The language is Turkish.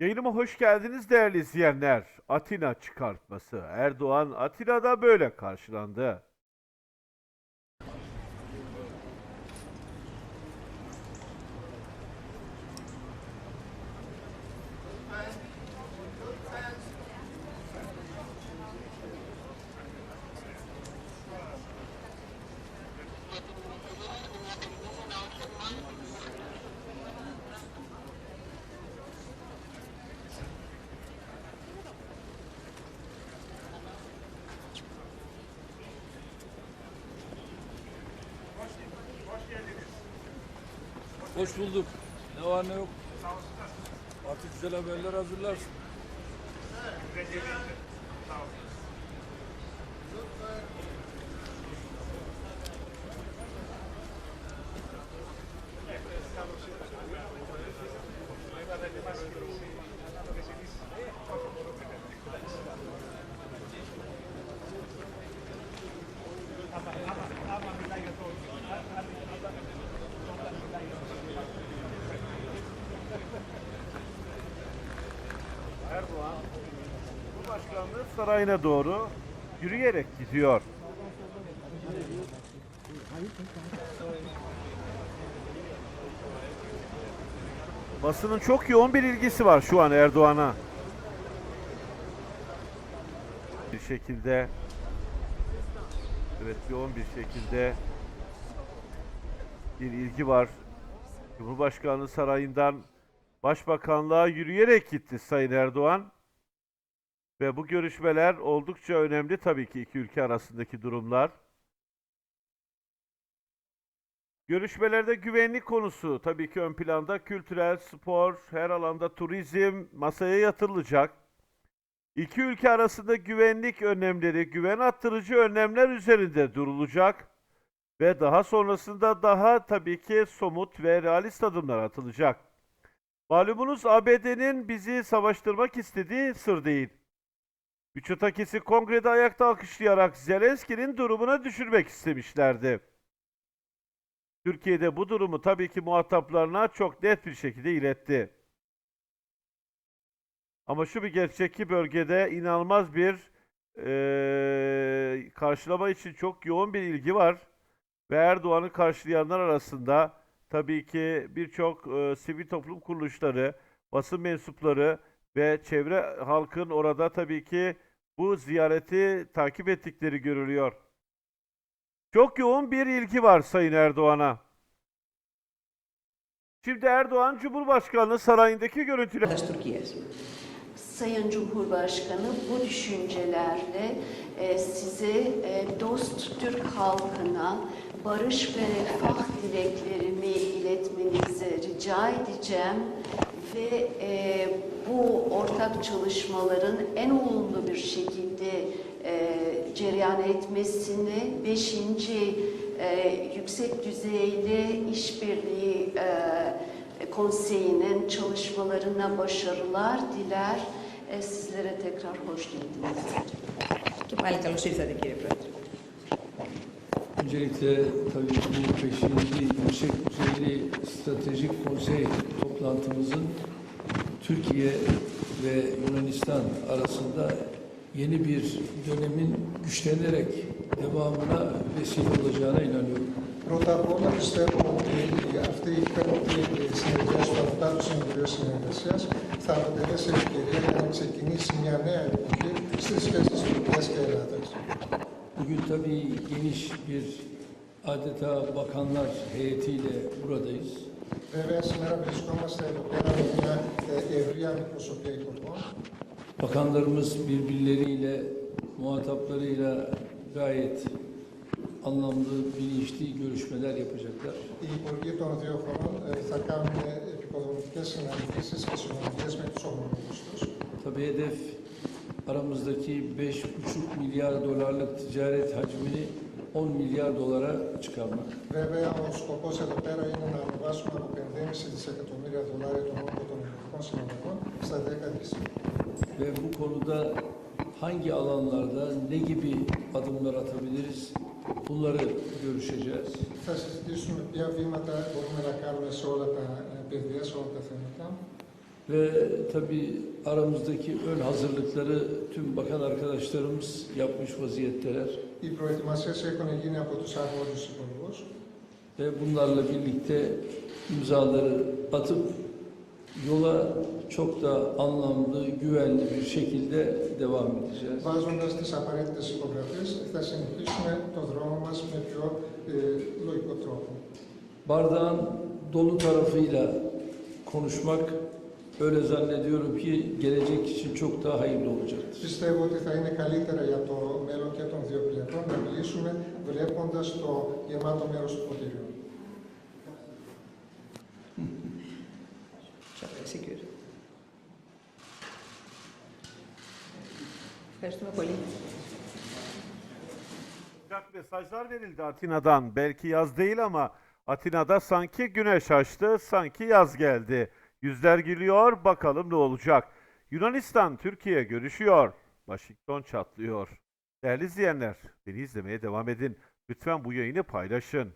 Yayınıma hoş geldiniz değerli izleyenler. Atina çıkartması. Erdoğan Atina'da böyle karşılandı. Hoş bulduk. Ne var ne yok. Artık güzel haberler hazırlarsın. Erdoğan Cumhurbaşkanlığı sarayına doğru yürüyerek gidiyor. Basının çok yoğun bir ilgisi var şu an Erdoğan'a. Bir şekilde Evet yoğun bir şekilde bir ilgi var. Cumhurbaşkanlığı sarayından Başbakanlığa yürüyerek gitti Sayın Erdoğan. Ve bu görüşmeler oldukça önemli tabii ki iki ülke arasındaki durumlar. Görüşmelerde güvenlik konusu tabii ki ön planda kültürel, spor, her alanda turizm masaya yatırılacak. İki ülke arasında güvenlik önlemleri, güven arttırıcı önlemler üzerinde durulacak ve daha sonrasında daha tabii ki somut ve realist adımlar atılacak. Malumunuz ABD'nin bizi savaştırmak istediği sır değil. Mitsotakis'i kongrede ayakta alkışlayarak Zelenski'nin durumuna düşürmek istemişlerdi. Türkiye'de bu durumu tabii ki muhataplarına çok net bir şekilde iletti. Ama şu bir gerçek ki bölgede inanılmaz bir eee, karşılama için çok yoğun bir ilgi var. Ve Erdoğan'ı karşılayanlar arasında tabii ki birçok e, sivil toplum kuruluşları, basın mensupları ve çevre halkın orada tabii ki bu ziyareti takip ettikleri görülüyor. Çok yoğun bir ilgi var Sayın Erdoğan'a. Şimdi Erdoğan Cumhurbaşkanlığı sarayındaki görüntüler das Türkiye'si. Sayın Cumhurbaşkanı bu düşüncelerle e, size e, dost Türk halkına barış ve refah dileklerimi iletmenizi rica edeceğim ve e, bu ortak çalışmaların en olumlu bir şekilde e, cereyan etmesini 5. E, yüksek düzeyli işbirliği e, konseyinin çalışmalarına başarılar diler. E, sizlere tekrar hoş geldiniz. Και πάλι καλώς ήρθατε κύριε Πρόεδρε. Öncelikle tabii bu 5. Yüksek Düzeyli Stratejik Konsey toplantımızın Türkiye ve Yunanistan arasında yeni bir dönemin güçlenerek devamına vesile olacağına inanıyorum. Πρώτα απ' όλα πιστεύω ότι αυτή η πέμπτη συνεδρία του Αυτάτου Συμβουλίου Συνεργασία θα αποτελέσει ευκαιρία για να ξεκινήσει μια νέα εποχή στι σχέσει Τουρκία και Ελλάδα. Bugün tabii geniş bir adeta bakanlar heyetiyle buradayız. Βέβαια, σήμερα βρισκόμαστε εδώ πέρα με μια ε, ευρεία αντιπροσωπεία υπουργών. Bakanlarımız birbirleriyle, muhataplarıyla gayet anlamlı, bilinçli görüşmeler yapacaklar. Οι υπουργοί των δύο χωρών ε, θα κάνουν επικοδομητικέ συναντήσει και συνομιλίε με του ομολόγου του. Tabii hedef aramızdaki 5,5 milyar dolarlık ticaret hacmini 10 milyar dolara çıkarmak. Βέβαια, ο σκοπό εδώ πέρα είναι να ανεβάσουμε από 5,5 δισεκατομμύρια δολάρια τον όγκο των εμπορικών συναλλαγών στα 10 δις. Ve bu konuda hangi alanlarda ne gibi adımlar atabiliriz bunları görüşeceğiz. Θα συζητήσουμε ποια βήματα μπορούμε να κάνουμε σε όλα τα ε, πεδία, σε όλα τα θέματα. Ve tabii aramızdaki ön hazırlıkları tüm bakan arkadaşlarımız yapmış vaziyetteler. Οι προετοιμασίες έχουν γίνει από τους αρμόδιους υπουργούς Ve bunlarla birlikte imzaları atıp yola çok da anlamlı, güvenli bir şekilde devam edeceğiz. Βάζοντας τις απαραίτητες υπογραφές θα συνεχίσουμε το δρόμο μας με πιο ε, λογικό τρόπο. Bardağın dolu tarafıyla konuşmak öyle zannediyorum ki gelecek için çok daha hayırlı olacaktır. Πιστεύω ότι θα είναι καλύτερα για το μέλλον και των δύο πλευρών να μιλήσουμε βλέποντας το γεμάτο μέρος του ποτηριού. Çok teşekkür ederim. Ευχαριστούμε πολύ. Sıcak mesajlar verildi Atina'dan. Belki yaz değil ama Atina'da sanki güneş açtı, sanki yaz geldi. Yüzler gülüyor, bakalım ne olacak. Yunanistan, Türkiye görüşüyor. Washington çatlıyor. Değerli izleyenler, beni izlemeye devam edin. Lütfen bu yayını paylaşın.